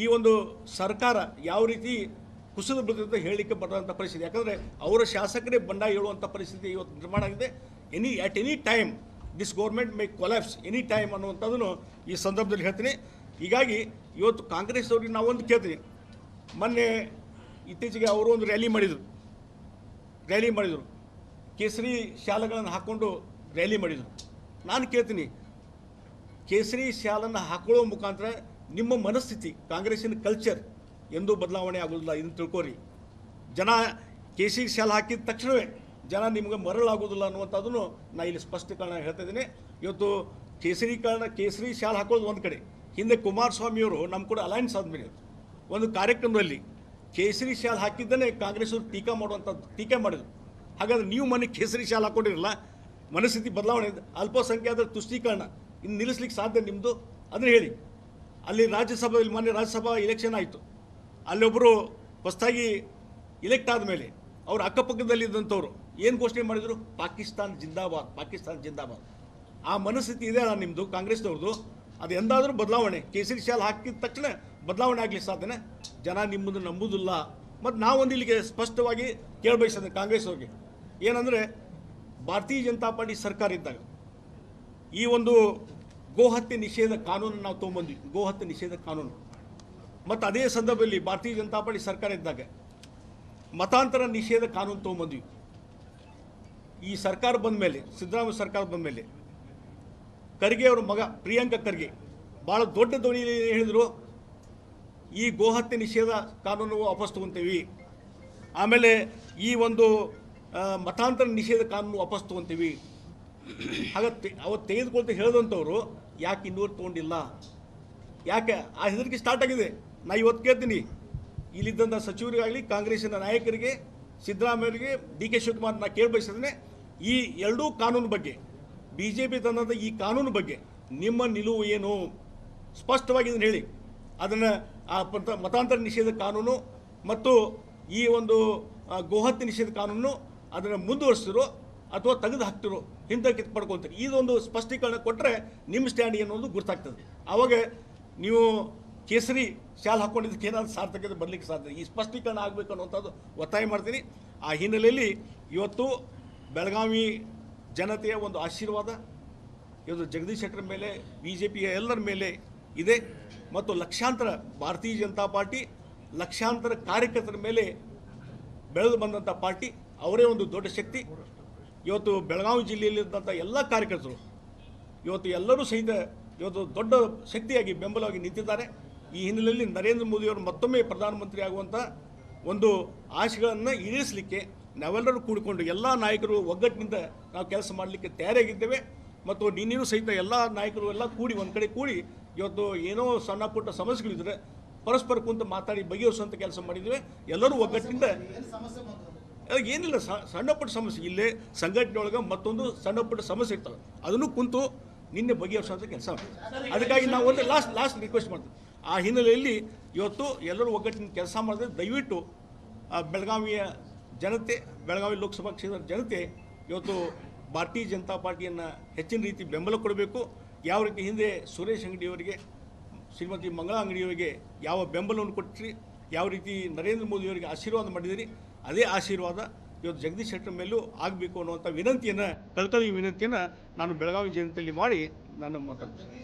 ಈ ಒಂದು ಸರ್ಕಾರ ಯಾವ ರೀತಿ ಕುಸಿದು ಬಿಡುತ್ತೆ ಹೇಳಲಿಕ್ಕೆ ಬರುವಂಥ ಪರಿಸ್ಥಿತಿ. ಯಾಕಂದರೆ ಅವರ ಶಾಸಕರೇ ಬಂಡ ಹೇಳುವಂಥ ಪರಿಸ್ಥಿತಿ ಇವತ್ತು ನಿರ್ಮಾಣ ಆಗಿದೆ. Any at any time this government may collapse any time ಅನ್ನುವಂಥದ್ದನ್ನು ಈ ಸಂದರ್ಭದಲ್ಲಿ ಹೇಳ್ತೀನಿ. ಹೀಗಾಗಿ ಇವತ್ತು ಕಾಂಗ್ರೆಸ್ ಅವ್ರಿಗೆ ನಾವೊಂದು ಕೇಳ್ತೀನಿ. ಮೊನ್ನೆ ಇತ್ತೀಚೆಗೆ ಅವರು ಒಂದು ರ್ಯಾಲಿ ಮಾಡಿದರು. ರ್ಯಾಲಿ ಮಾಡಿದರು. ಕೇಸರಿ ಶಾಲೆಗಳನ್ನು ಹಾಕ್ಕೊಂಡು ರ್ಯಾಲಿ ಮಾಡಿದರು. ನಾನು ಕೇಳ್ತೀನಿ. ಕೇಸರಿ ಶಾಲನ್ನು ಹಾಕೊಳ್ಳೋ ಮುಖಾಂತರ ನಿಮ್ಮ ಮನಸ್ಥಿತಿ, ಕಾಂಗ್ರೆಸ್ಸಿನ ಕಲ್ಚರ್ ಎಂದೂ ಬದಲಾವಣೆ ಆಗೋದಿಲ್ಲ ಇದನ್ನು ತಿಳ್ಕೊರಿ ಜನ ಕೇಸರಿ ಶಾಲ ಹಾಕಿದ ತಕ್ಷಣವೇ ಜನ ನಿಮ್ಗೆ ಮರಳಾಗೋದಿಲ್ಲ ಅನ್ನುವಂಥದ್ದನ್ನು ನಾನು ಇಲ್ಲಿ ಸ್ಪಷ್ಟೀಕರಣ ಹೇಳ್ತಾ ಇದ್ದೀನಿ. ಇವತ್ತು ಕೇಸರೀಕರಣ, ಕೇಸರಿ ಶಾಲೆ ಹಾಕೋದು ಒಂದು ಕಡೆ. ಹಿಂದೆ ಕುಮಾರಸ್ವಾಮಿಯವರು ನಮ್ಮ ಕೂಡ ಅಲಯನ್ಸ್ ಆದಮೇಲೆ ಒಂದು ಕಾರ್ಯಕ್ರಮದಲ್ಲಿ ಕೇಸರಿ ಶಾಲೆ ಹಾಕಿದ್ದನ್ನೇ ಕಾಂಗ್ರೆಸ್ ಅವರು ಟೀಕಾ ಮಾಡುವಂಥದ್ದು, ಟೀಕೆ ಮಾಡಿದ್ರು. ಹಾಗಾದ್ರೆ ನೀವು ಮನೆ ಕೇಸರಿ ಶಾಲೆ ಹಾಕೊಂಡಿರಲ್ಲ, ಮನಸ್ಥಿತಿ ಬದಲಾವಣೆ. ಅಲ್ಪಸಂಖ್ಯಾತರ ತುಷ್ಟೀಕರಣ ಇನ್ನು ನಿಲ್ಲಿಸ್ಲಿಕ್ಕೆ ಸಾಧ್ಯ ನಿಮ್ಮದು ಅದನ್ನು ಹೇಳಿ. ಅಲ್ಲಿ ರಾಜ್ಯಸಭೆಯಲ್ಲಿ ಮೊನ್ನೆ ರಾಜ್ಯಸಭಾ ಇಲೆಕ್ಷನ್ ಆಯಿತು. ಅಲ್ಲೊಬ್ಬರು ಹೊಸದಾಗಿ ಇಲೆಕ್ಟ್ ಆದಮೇಲೆ ಅವ್ರ ಅಕ್ಕಪಕ್ಕದಲ್ಲಿ ಇದ್ದಂಥವ್ರು ಏನು ಘೋಷಣೆ ಮಾಡಿದರು? ಪಾಕಿಸ್ತಾನ್ ಜಿಂದಾಬಾದ್ ಪಾಕಿಸ್ತಾನ್ ಜಿಂದಾಬಾದ್. ಆ ಮನಸ್ಥಿತಿ ಇದೆ ಅಲ್ಲ ನಿಮ್ಮದು ಕಾಂಗ್ರೆಸ್ನವ್ರದ್ದು ಅದು ಎಂದಾದರೂ ಬದಲಾವಣೆ, ಕೇಸರಿ ಶಾಲ್ ಹಾಕಿದ ತಕ್ಷಣ ಬದಲಾವಣೆ ಆಗಲಿ ಸಾಧನೆ ಜನ ನಿಮ್ಮದು ನಂಬುದಿಲ್ಲ. ಮತ್ತು ನಾವೊಂದು ಇಲ್ಲಿಗೆ ಸ್ಪಷ್ಟವಾಗಿ ಕೇಳಬಯಸ್ತದೆ ಕಾಂಗ್ರೆಸ್ ಅವ್ರಿಗೆ ಏನಂದರೆ ಭಾರತೀಯ ಜನತಾ ಪಾರ್ಟಿ ಸರ್ಕಾರ ಇದ್ದಾಗ ಈ ಒಂದು ಗೋಹತ್ಯೆ ನಿಷೇಧ ಕಾನೂನು ನಾವು ತೊಗೊಂಬಂದ್ವಿ. ಗೋಹತ್ಯೆ ನಿಷೇಧ ಕಾನೂನು. ಮತ್ತು ಅದೇ ಸಂದರ್ಭದಲ್ಲಿ ಭಾರತೀಯ ಜನತಾ ಪಾರ್ಟಿ ಸರ್ಕಾರ ಇದ್ದಾಗ ಮತಾಂತರ ನಿಷೇಧ ಕಾನೂನು ತೊಗೊಂಬಂದ್ವಿ. ಈ ಸರ್ಕಾರ ಬಂದ ಮೇಲೆ, ಸಿದ್ದರಾಮಯ್ಯ ಸರ್ಕಾರ ಬಂದ ಮೇಲೆ ಖರ್ಗೆ ಅವರ ಮಗ ಪ್ರಿಯಾಂಕ ಖರ್ಗೆ ಭಾಳ ದೊಡ್ಡ ಧ್ವನಿಯಲ್ಲಿ ಹೇಳಿದರು, ಈ ಗೋಹತ್ಯೆ ನಿಷೇಧ ಕಾನೂನು ವಾಪಸ್ ತೊಗೊತೀವಿ. ಆಮೇಲೆ ಈ ಒಂದು ಮತಾಂತರ ನಿಷೇಧ ಕಾನೂನು ವಾಪಸ್ ತೊಗೊತೀವಿ. ಹಾಗೆ ಅವತ್ತು ತೆಗೆದುಕೊಳ್ತಾ ಹೇಳಿದಂಥವ್ರು ಯಾಕೆ ಇನ್ನೂರು ತೊಗೊಂಡಿಲ್ಲ ಯಾಕೆ ಆ ಹೆದರಿಕೆ ಸ್ಟಾರ್ಟ್ ಆಗಿದೆ? ನಾ ಇವತ್ತು ಕೇಳ್ತೀನಿ. ಇಲ್ಲಿದ್ದಂಥ ಸಚಿವರಿಗಾಗಲಿ, ಕಾಂಗ್ರೆಸ್ಸಿನ ನಾಯಕರಿಗೆ, ಸಿದ್ದರಾಮಯ್ಯರಿಗೆ, ಡಿ ಕೆ ಶಿವಕುಮಾರ್ ನಾ ಕೇಳಬಯಸಿದ್ರೆ ಈ ಎರಡೂ ಕಾನೂನು ಬಗ್ಗೆ ಬಿ ಜೆ ಪಿ ತಂದಂಥ ಈ ಕಾನೂನು ಬಗ್ಗೆ ನಿಮ್ಮ ನಿಲುವು ಏನು? ಸ್ಪಷ್ಟವಾಗಿ ಇದನ್ನು ಹೇಳಿ. ಅದನ್ನು ಆ ಮತಾಂತರ ನಿಷೇಧ ಕಾನೂನು ಮತ್ತು ಈ ಒಂದು ಗೋಹತ್ಯೆ ನಿಷೇಧ ಕಾನೂನು ಅದನ್ನು ಮುಂದುವರಿಸ್ತಿರೋ ಅಥವಾ ತೆಗೆದು ಹಾಕ್ತಿರೋ, ಹಿಂದಕ್ಕೆ ಪಡ್ಕೊತೀರಿ ಇದೊಂದು ಸ್ಪಷ್ಟೀಕರಣ ಕೊಟ್ಟರೆ ನಿಮ್ಮ ಸ್ಟ್ಯಾಂಡ್ ಏನು ಅನ್ನೋದು ಗೊತ್ತಾಗ್ತದೆ ಆವಾಗ ನೀವು ಕೇಸರಿ ಶಾಲ್ ಹಾಕ್ಕೊಂಡಿದ್ದಕ್ಕೆ ಏನಾದರೂ ಸಾರ್ಥಕತೆ ಬರಲಿಕ್ಕೆ ಸಾಧ್ಯ ಈ ಸ್ಪಷ್ಟೀಕರಣ ಆಗಬೇಕು ಅನ್ನೋಂಥದ್ದು ಒತ್ತಾಯ ಮಾಡ್ತೀನಿ. ಆ ಹಿನ್ನೆಲೆಯಲ್ಲಿ ಇವತ್ತು ಬೆಳಗಾವಿ ಜನತೆಯ ಒಂದು ಆಶೀರ್ವಾದ, ಇವತ್ತು ಜಗದೀಶ್ ಶೆಟ್ಟರ್ ಮೇಲೆ ಬಿ ಜೆ ಪಿಯ ಎಲ್ಲರ ಮೇಲೆ ಇದೆ. ಮತ್ತು ಲಕ್ಷಾಂತರ ಭಾರತೀಯ ಜನತಾ ಪಾರ್ಟಿ, ಲಕ್ಷಾಂತರ ಕಾರ್ಯಕರ್ತರ ಮೇಲೆ ಬೆಳೆದು ಬಂದಂಥ ಪಾರ್ಟಿ, ಅವರೇ ಒಂದು ದೊಡ್ಡ ಶಕ್ತಿ. ಇವತ್ತು ಬೆಳಗಾವಿ ಜಿಲ್ಲೆಯಲ್ಲಿದ್ದಂಥ ಎಲ್ಲ ಕಾರ್ಯಕರ್ತರು, ಇವತ್ತು ಎಲ್ಲರೂ ಸಹಿತ ಇವತ್ತು ದೊಡ್ಡ ಶಕ್ತಿಯಾಗಿ ಬೆಂಬಲವಾಗಿ ನಿಂತಿದ್ದಾರೆ. ಈ ಹಿನ್ನೆಲೆಯಲ್ಲಿ ನರೇಂದ್ರ ಮೋದಿಯವರು ಮತ್ತೊಮ್ಮೆ ಪ್ರಧಾನಮಂತ್ರಿ ಆಗುವಂಥ ಒಂದು ಆಶೆಗಳನ್ನು ಈಡೇರಿಸಲಿಕ್ಕೆ ನಾವೆಲ್ಲರೂ ಕೂಡಿಕೊಂಡು ಎಲ್ಲ ನಾಯಕರು ಒಗ್ಗಟ್ಟಿನಿಂದ ನಾವು ಕೆಲಸ ಮಾಡಲಿಕ್ಕೆ ತಯಾರಾಗಿದ್ದೇವೆ. ಮತ್ತು ನಿನ್ನೆಯೂ ಸಹಿತ ಎಲ್ಲ ನಾಯಕರು ಎಲ್ಲ ಕೂಡಿ ಒಂದು ಕಡೆ ಕೂಡಿ ಇವತ್ತು ಏನೋ ಸಣ್ಣ ಪುಟ್ಟ ಸಮಸ್ಯೆಗಳಿದ್ರೆ ಪರಸ್ಪರ ಕುಂತು ಮಾತಾಡಿ ಬಗೆಹರಿಸುವಂಥ ಕೆಲಸ ಮಾಡಿದ್ದೇವೆ. ಎಲ್ಲರೂ ಒಗ್ಗಟ್ಟಿನಿಂದ ಏನಿಲ್ಲ ಸಣ್ಣ ಪುಟ್ಟ ಸಮಸ್ಯೆ. ಇಲ್ಲೇ ಸಂಘಟನೆ ಮತ್ತೊಂದು ಸಣ್ಣ ಪುಟ್ಟ ಸಮಸ್ಯೆ ಇರ್ತವೆ ಅದನ್ನು ಕುಂತು ನಿನ್ನೆ ಬಗೆಹರಿಸುವಂಥ ಕೆಲಸ ಅದಕ್ಕಾಗಿ ನಾವು ಒಂದು ಲಾಸ್ಟ್ ಲಾಸ್ಟ್ ರಿಕ್ವೆಸ್ಟ್ ಮಾಡ್ತೀವಿ. ಆ ಹಿನ್ನೆಲೆಯಲ್ಲಿ ಇವತ್ತು ಎಲ್ಲರೂ ಒಗ್ಗಟ್ಟಿನ ಕೆಲಸ ಮಾಡಿದ್ರೆ ದಯವಿಟ್ಟು ಬೆಳಗಾವಿಯ ಜನತೆ, ಬೆಳಗಾವಿ ಲೋಕಸಭಾ ಕ್ಷೇತ್ರದ ಜನತೆ ಇವತ್ತು ಭಾರತೀಯ ಜನತಾ ಪಾರ್ಟಿಯನ್ನು ಹೆಚ್ಚಿನ ರೀತಿ ಬೆಂಬಲ ಕೊಡಬೇಕು. ಯಾವ ರೀತಿ ಹಿಂದೆ ಸುರೇಶ್ ಅಂಗಡಿಯವರಿಗೆ, ಶ್ರೀಮತಿ ಮಂಗಳಾ ಅಂಗಡಿಯವರಿಗೆ ಯಾವ ಬೆಂಬಲವನ್ನು ಕೊಟ್ಟಿರಿ ಯಾವ ರೀತಿ ನರೇಂದ್ರ ಮೋದಿಯವರಿಗೆ ಆಶೀರ್ವಾದ ಮಾಡಿದಿರಿ, ಅದೇ ಆಶೀರ್ವಾದ ಇವತ್ತು ಜಗದೀಶ್ ಶೆಟ್ಟರ್ ಮೇಲೂ ಆಗಬೇಕು ಅನ್ನುವಂಥ ವಿನಂತಿಯನ್ನು ಕಲ್ಕಲಿ ವಿನಂತಿಯನ್ನು ನಾನು ಬೆಳಗಾವಿ ಜಯಂತಿಯಲ್ಲಿ ಮಾಡಿ ನಾನು ಮಾತಾಡ್ತೀನಿ